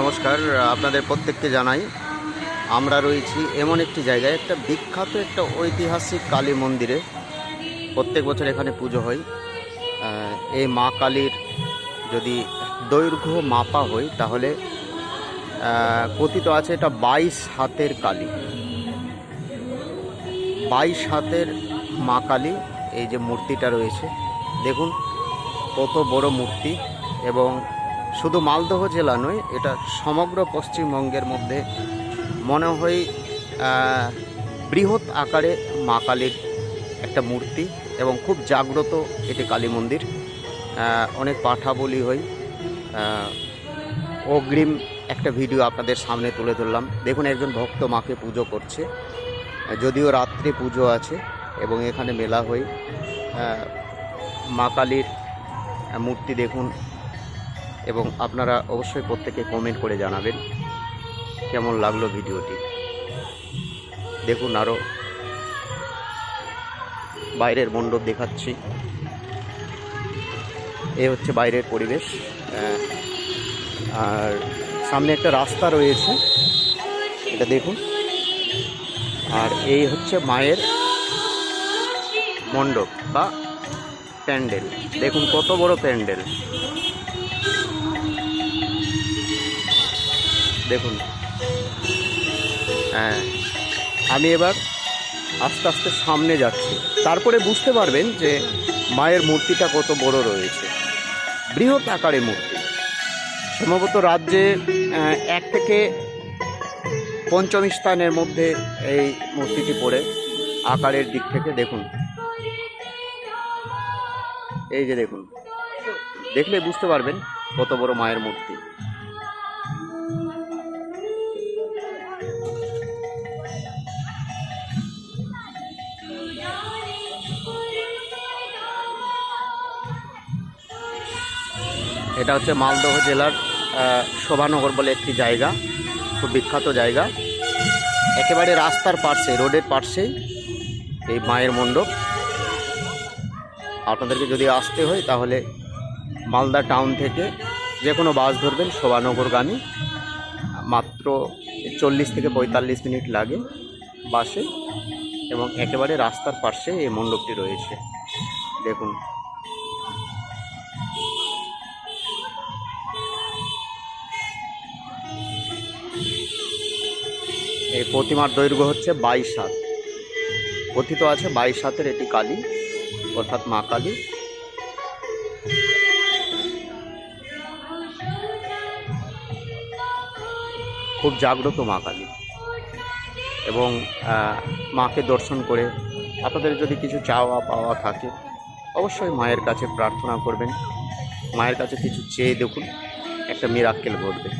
নমস্কার, আপনাদের প্রত্যেককে জানাই, আমরা রয়েছি এমন একটি জায়গায়, একটা বিখ্যাত একটা ঐতিহাসিক কালী মন্দিরে। প্রত্যেক বছর এখানে পুজো হয়। এই মা কালীর যদি দৈর্ঘ্য মাপা হয়, তাহলে কথিত আছে এটা বাইশ হাতের কালী। বাইশ হাতের মা কালী, এই যে মূর্তিটা রয়েছে। দেখুন, কত বড় মূর্তি এবং শুধু মালদহ জেলা নয় এটা সমগ্র পশ্চিমবঙ্গের মধ্যে মনে হয় বৃহৎ আকারে মা কালীর একটা মূর্তি এবং খুব জাগ্রত এটি কালী মন্দির। অনেক পাঠা বলি আহ, অগ্রিম একটা ভিডিও আপনাদের সামনে তুলে ধরলাম। দেখুন একজন ভক্ত মাকে পুজো করছে যদিও রাত্রে পুজো আছে এবং এখানে মেলা হয়। মা কালীর মূর্তি দেখুন এবং আপনারা অবশ্যই প্রত্যেকে কমেন্ট করে জানাবেন কেমন লাগল ভিডিওটি। দেখুন আরও বাইরের মণ্ডপ দেখাচ্ছি। এ হচ্ছে বাইরের পরিবেশ। আর সামনে একটা রাস্তা রয়েছে। এটা দেখুন। আর এই হচ্ছে মায়ের মণ্ডপ বা প্যান্ডেল। দেখুন কত বড় প্যান্ডেল। দেখুন। হ্যাঁ আমি এবার আস্তে আস্তে সামনে যাচ্ছি। তারপরে বুঝতে পারবেন যে মায়ের মূর্তিটা কত বড় রয়েছে। বৃহৎ আকারে মূর্তি। সম্ভবত রাজ্যে এক থেকে পঞ্চম স্থানের মধ্যে এই মূর্তিটি পড়ে আকারের দিক থেকে। দেখুন। এই যে দেখুন। দেখলে বুঝতে পারবেন কত বড় মায়ের মূর্তি। এটা হচ্ছে মালদহ জেলার শোভানগর বলে একটি জায়গা, খুব বিখ্যাত জায়গা। একেবারে রাস্তার পার্শ্বে, রোডের পার্শ্বেই এই মায়ের মণ্ডপ। আপনাদেরকে যদি আসতে হয়, তাহলে মালদা টাউন থেকে যে কোনো বাস ধরবেন, শোভানগরগামী, মাত্র চল্লিশ থেকে পঁয়তাল্লিশ মিনিট লাগে বাসে এবং একেবারে রাস্তার পার্শ্বে এই মণ্ডপটি রয়েছে। দেখুন। এই প্রতিমার দৈর্ঘ্য হচ্ছে বাইশ হাত। কথিত আছে বাইশ হাতের এটি কালী, অর্থাৎ মা কালী। খুব জাগ্রত মা কালী। এবং মাকে দর্শন করে আপনাদের যদি কিছু চাওয়া পাওয়া থাকে, অবশ্যই মায়ের কাছে প্রার্থনা করবেন। মায়ের কাছে কিছু চেয়ে দেখুন, একটা মিরাক্কেল ঘটবে।